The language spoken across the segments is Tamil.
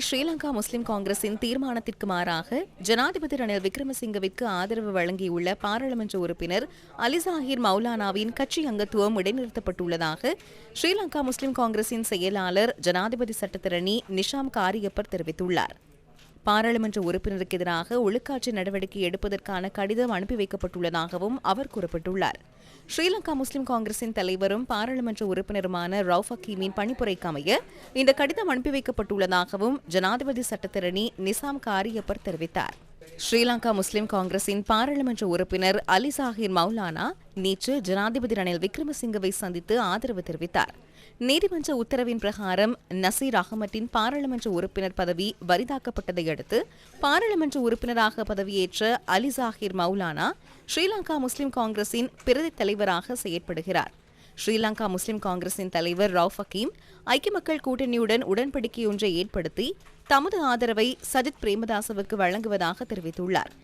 ஸ்ரீலங்கா முஸ்லிம் காங்கிரசின் தீர்மானத்திற்கு மாறாக ஜனாதிபதி ரணில் விக்ரமசிங்கவிற்கு ஆதரவு வழங்கியுள்ள பாராளுமன்ற உறுப்பினர் அலிசாஹிர் மௌலானாவின் கட்சி அங்கத்துவம் இடைநிறுத்தப்பட்டுள்ளதாக ஸ்ரீலங்கா முஸ்லிம் காங்கிரசின் செயலாளர் ஜனாதிபதி சட்டத்திரணி நிஷாம் காரியப்பர் தெரிவித்துள்ளார். பாராளுமன்ற உறுப்பினருக்கு எதிராக ஒழுக்காற்று நடவடிக்கை எடுப்பதற்கான கடிதம் அனுப்பி வைக்கப்பட்டுள்ளதாகவும் அவர் குறிப்பிட்டுள்ளார். ஸ்ரீலங்கா முஸ்லிம் காங்கிரசின் தலைவரும் பாராளுமன்ற உறுப்பினருமான ரவுஃப் ஹக்கீமின் பணிப்புரைக்கு அமைய இந்த கடிதம் அனுப்பி வைக்கப்பட்டுள்ளதாகவும் ஜனாதிபதி சட்டத்திரணி நிசாம் காரியப்பர் தெரிவித்தார். ஸ்ரீலங்கா முஸ்லிம் காங்கிரசின் பாராளுமன்ற உறுப்பினர் அலி சாஹிர் மௌலானா நேற்று ஜனாதிபதி ரணில் விக்ரமசிங்கவை சந்தித்து ஆதரவு தெரிவித்தார். நீதிமன்ற உத்தரவின் பிரகாரம் நசீர் அகமட்டின் பாராளுமன்ற உறுப்பினர் பதவி வரிதாக்கப்பட்டதை அடுத்து பாராளுமன்ற உறுப்பினராக பதவியேற்ற அலி ஜாகிர் மௌலானா ஸ்ரீலங்கா முஸ்லிம் காங்கிரசின் பிரதி தலைவராக செயற்படுகிறார். ஸ்ரீலங்கா முஸ்லிம் காங்கிரசின் தலைவர் ரவுஃப் ஹக்கீம் ஐக்கிய மக்கள் கூட்டணியுடன் உடன்படிக்கையொன்றை ஏற்படுத்தி தமது ஆதரவை சஜித் பிரேமதாசவுக்கு வழங்குவதாக தெரிவித்துள்ளார்.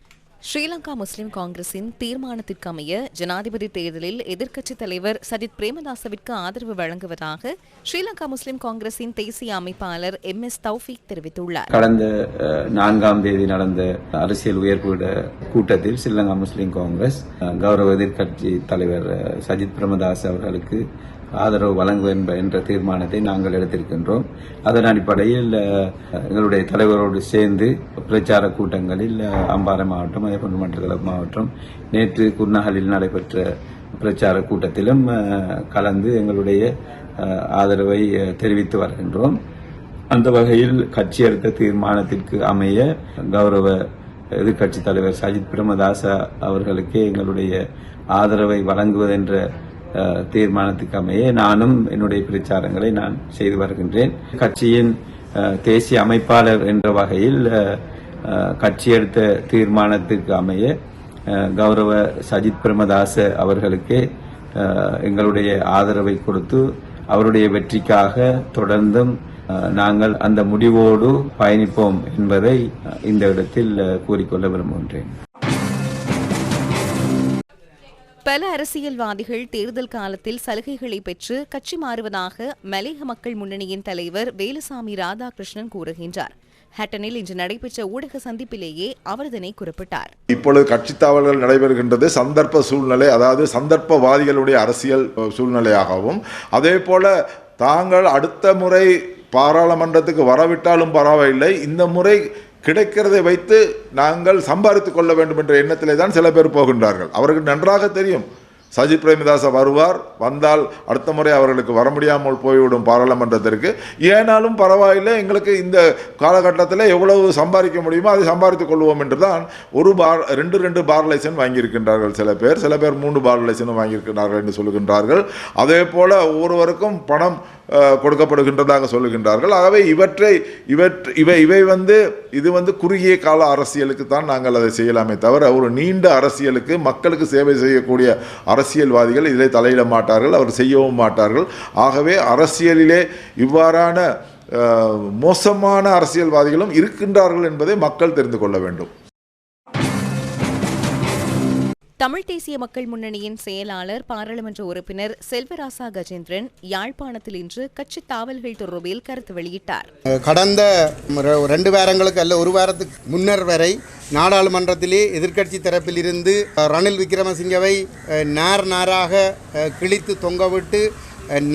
ஸ்ரீலங்கா முஸ்லிம் காங்கிரசின் தீர்மானத்திற்கு அமைய ஜனாதிபதி தேர்தலில் எதிர்க்கட்சித் தலைவர் சஜித் பிரேமதாசவிற்கு ஆதரவு வழங்குவதாக ஸ்ரீலங்கா முஸ்லிம் காங்கிரசின் தேசிய அமைப்பாளர் எம் எஸ் தௌஃபீக் தெரிவித்துள்ளார். கடந்த நான்காம் தேதி நடந்த அரசியல் உயர்வுட கூட்டத்தில் ஸ்ரீலங்கா முஸ்லிம் காங்கிரஸ் கௌரவ எதிர்க்கட்சி தலைவர் சஜித் பிரேமதாஸ் அவர்களுக்கு ஆதரவு வழங்குவது என்ற தீர்மானத்தை நாங்கள் எடுத்திருக்கின்றோம். அதன் அடிப்படையில் எங்களுடைய தலைவரோடு சேர்ந்து பிரச்சார கூட்டங்களில் அம்பாறை மாவட்டம் அதேபோன்று மட்டக்களப்பு மாவட்டம் நேற்று குர்நகலில் நடைபெற்ற பிரச்சார கூட்டத்திலும் கலந்து எங்களுடைய ஆதரவை தெரிவித்து வருகின்றோம். அந்த வகையில் கட்சி எடுத்த தீர்மானத்திற்கு அமைய கௌரவ எதிர்க்கட்சித் தலைவர் சஜித் பிரேமதாச அவர்களுக்கே எங்களுடைய ஆதரவை வழங்குவதென்ற தீர்மானத்துக்கு அமைய நானும் என்னுடைய பிரச்சாரங்களை நான் செய்து வருகின்றேன். கட்சியின் தேசிய அமைப்பாளர் என்ற வகையில் கட்சி எடுத்த தீர்மானத்துக்கு அமைய கௌரவ சஜித் பிரமதாச அவர்களுக்கே எங்களுடைய ஆதரவை கொடுத்து அவருடைய வெற்றிக்காக தொடர்ந்தும் நாங்கள் அந்த முடிவோடு பயணிப்போம் என்பதை இந்த இடத்தில் கூறிக்கொள்ள விரும்புகின்றேன். பல அரசியல்வாதிகள் தேர்தல் காலத்தில் சலுகைகளை பெற்று கட்சி மாறுவதாக மலையக மக்கள் முன்னணியின் தலைவர் வேலுசாமி ராதாகிருஷ்ணன் கூறுகின்றார். ஹட்டனில் இன்று நடைபெற்ற ஊடக சந்திப்பிலேயே அவர் இதனை குறிப்பிட்டார். இப்பொழுது கட்சி தாவல்கள் நடைபெறுகின்றது சந்தர்ப்ப சூழ்நிலை அதாவது சந்தர்ப்பவாதிகளுடைய அரசியல் சூழ்நிலையாகவும் அதே போல தாங்கள் அடுத்த முறை பாராளுமன்றத்துக்கு வரவிட்டாலும் பரவாயில்லை இந்த முறை கிடைக்கிறதை வைத்து நாங்கள் சம்பாதித்துக் கொள்ள வேண்டும் என்ற எண்ணத்திலே தான் சில பேர் போகின்றார்கள். அவருக்கு நன்றாக தெரியும். சஜித் பிரேமதாச வருவார் வந்தால் அடுத்த முறை அவர்களுக்கு வர முடியாமல் போய்விடும் பாராளுமன்றத்திற்கு. ஏனாலும் பரவாயில்லை எங்களுக்கு இந்த காலகட்டத்தில் எவ்வளவு சம்பாதிக்க முடியுமோ அதை சம்பாதித்துக் கொள்வோம் என்று தான் ஒரு பார் ரெண்டு ரெண்டு பார் லைசன் வாங்கியிருக்கின்றார்கள் சில பேர். சில பேர் மூன்று பார் லைசனும் வாங்கியிருக்கிறார்கள் என்று சொல்லுகின்றார்கள் அதே போல் ஒவ்வொருவருக்கும் பணம் கொடுக்கப்படுகின்றதாக சொல்லுகின்றார்கள். ஆகவே இவற்றை இவற்று இவை இவை வந்து இது வந்து குறுகிய கால அரசியலுக்கு தான் நாங்கள் அதை செய்யலாமே தவிர ஒரு நீண்ட அரசியலுக்கு மக்களுக்கு சேவை செய்யக்கூடிய அரசியல்வாதிகள் இதில் தலையிட மாட்டார்கள் அவர் செய்யவும் மாட்டார்கள். ஆகவே அரசியலிலே இவ்வாறான மோசமான அரசியல்வாதிகளும் இருக்கின்றார்கள் என்பதை மக்கள் தெரிந்து கொள்ள வேண்டும். தமிழ் தேசிய மக்கள் முன்னணியின் செயலாளர் பாராளுமன்ற உறுப்பினர் செல்வராசா கஜேந்திரன் யாழ்ப்பாணத்தில் இன்று கட்சி தாவல்கள் தொடர்பில் கருத்து வெளியிட்டார். கடந்த ரெண்டு வாரங்களுக்கு அல்ல ஒரு வாரத்துக்கு முன்னர் வரை நாடாளுமன்றத்திலே எதிர்க்கட்சி தரப்பிலிருந்து இருந்து ரணில் விக்ரமசிங்கவை நார் நாராக கிழித்து தொங்கவிட்டு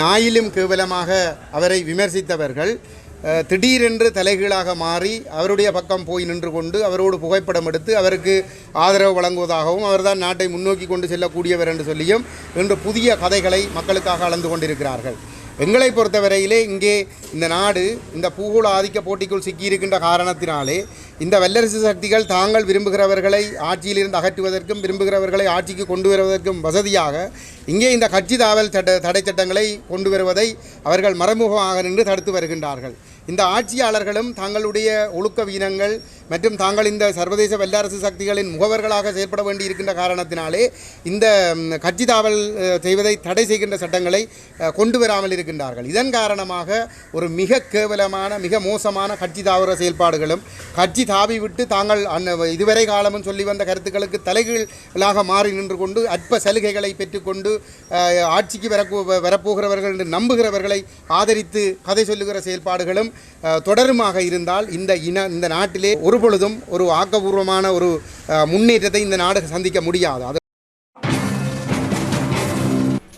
நாயிலும் கேவலமாக அவரை விமர்சித்தவர்கள் திடீரென்று தலைகீழாக மாறி அவருடைய பக்கம் போய் நின்று கொண்டு அவரோடு புகைப்படம் எடுத்து அவருக்கு ஆதரவு வழங்குவதாகவும் அவர்தான் நாட்டை முன்னோக்கி கொண்டு செல்லக்கூடியவர் என்று சொல்லியும் இன்று புதிய கதைகளை மக்களுக்காக அளந்து கொண்டிருக்கிறார்கள். எங்களை பொறுத்தவரையிலே இங்கே இந்த நாடு இந்த பூகோள ஆதிக்க போட்டிக்குள் சிக்கியிருக்கின்ற காரணத்தினாலே இந்த வல்லரசு சக்திகள் தாங்கள் விரும்புகிறவர்களை ஆட்சியிலிருந்து அகற்றுவதற்கும் விரும்புகிறவர்களை ஆட்சிக்கு கொண்டு வருவதற்கும் வசதியாக இங்கே இந்த கட்சி தாவல் தட தடை சட்டங்களை கொண்டு வருவதை அவர்கள் மறைமுகமாக நின்று தடுத்து வருகின்றார்கள். இந்த ஆட்சியாளர்களும் தங்களுடைய ஒழுக்க வீனங்கள் மற்றும் தாங்கள் இந்த சர்வதேச வல்லரசு சக்திகளின் முகவர்களாக செயற்பட வேண்டி இருக்கின்ற காரணத்தினாலே இந்த கட்சி தாவல் செய்வதை தடை செய்கின்ற சட்டங்களை கொண்டு வராமல் இருக்கின்றார்கள். இதன் காரணமாக ஒரு மிக கேவலமான மிக மோசமான கட்சி தாவர செயல்பாடுகளும் கட்சி தாவி விட்டு தாங்கள் அன்ன இதுவரை காலமும் சொல்லி வந்த கருத்துக்களுக்கு தலைகீழாக மாறி நின்று கொண்டு அற்ப சலுகைகளை பெற்றுக்கொண்டு ஆட்சிக்கு வர வரப்போகிறவர்கள் என்று நம்புகிறவர்களை ஆதரித்து கதை சொல்லுகிற செயல்பாடுகளும் தொடருமாக இருந்தால் இந்த இன இந்த நாட்டிலே ஒரு பொழுதும் ஒரு ஆக்கபூர்வமான ஒரு முன்னேற்றத்தை இந்த நாடு சந்திக்க முடியாது. அது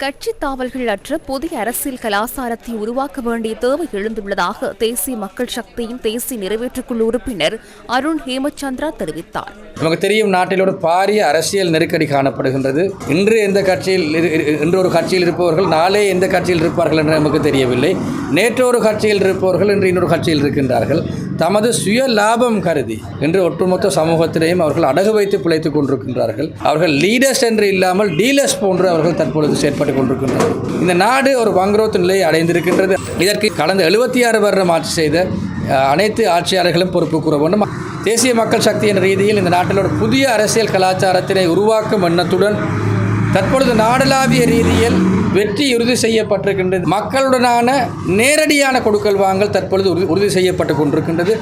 கட்சி தாவல்கள் அற்ற புதிய அரசியல் கலாசாரத்தை உருவாக்க வேண்டிய தேவை எழுந்துள்ளதாக தேசிய மக்கள் சக்தியின் தேசிய நிறைவேற்றுக்குழு உறுப்பினர் அருண் ஹேமச்சந்திரா தெரிவித்தார். நமக்கு தெரியும் நாட்டில் ஒரு பாரிய அரசியல் நெருக்கடி காணப்படுகின்றது. இன்று எந்த கட்சியில் இன்று ஒரு கட்சியில் இருப்பவர்கள் நாளே எந்த கட்சியில் இருப்பார்கள் என்று நமக்கு தெரியவில்லை. நேற்று ஒரு கட்சியில் இருப்பவர்கள் இன்று இன்னொரு கட்சியில் இருக்கின்றார்கள். தமது சுய லாபம் கருதி இன்று ஒட்டுமொத்த சமூகத்திலேயும் அவர்கள் அடகு வைத்து பிழைத்துக் கொண்டிருக்கின்றார்கள். அவர்கள் லீடர்ஸ் என்று இல்லாமல் டீலர்ஸ் போன்று அவர்கள் தற்பொழுது செயற்பட்டு கொண்டிருக்கின்றார்கள். இந்த நாடு ஒரு வங்குரோத்து நிலையை அடைந்திருக்கின்றது. இதற்கு கடந்த எழுபத்தி ஆறு வருடம் ஆட்சி செய்த அனைத்து ஆட்சியாளர்களும் பொறுப்பு கூற வேண்டும். தேசிய மக்கள் சக்தியின் ரீதியில் இந்த நாட்டில் ஒரு புதிய அரசியல் கலாச்சாரத்தினை உருவாக்கும் எண்ணத்துடன் தற்பொழுது நாடளாவிய ரீதியில் வெற்றி உறுதி செய்யப்பட்டிருக்கின்றது. மக்களுடனான நேரடியான கொடுக்கல் வாங்கல் தற்பொழுது உறுதி- உறுதி செய்யப்பட்டு கொண்டிருக்கின்றது.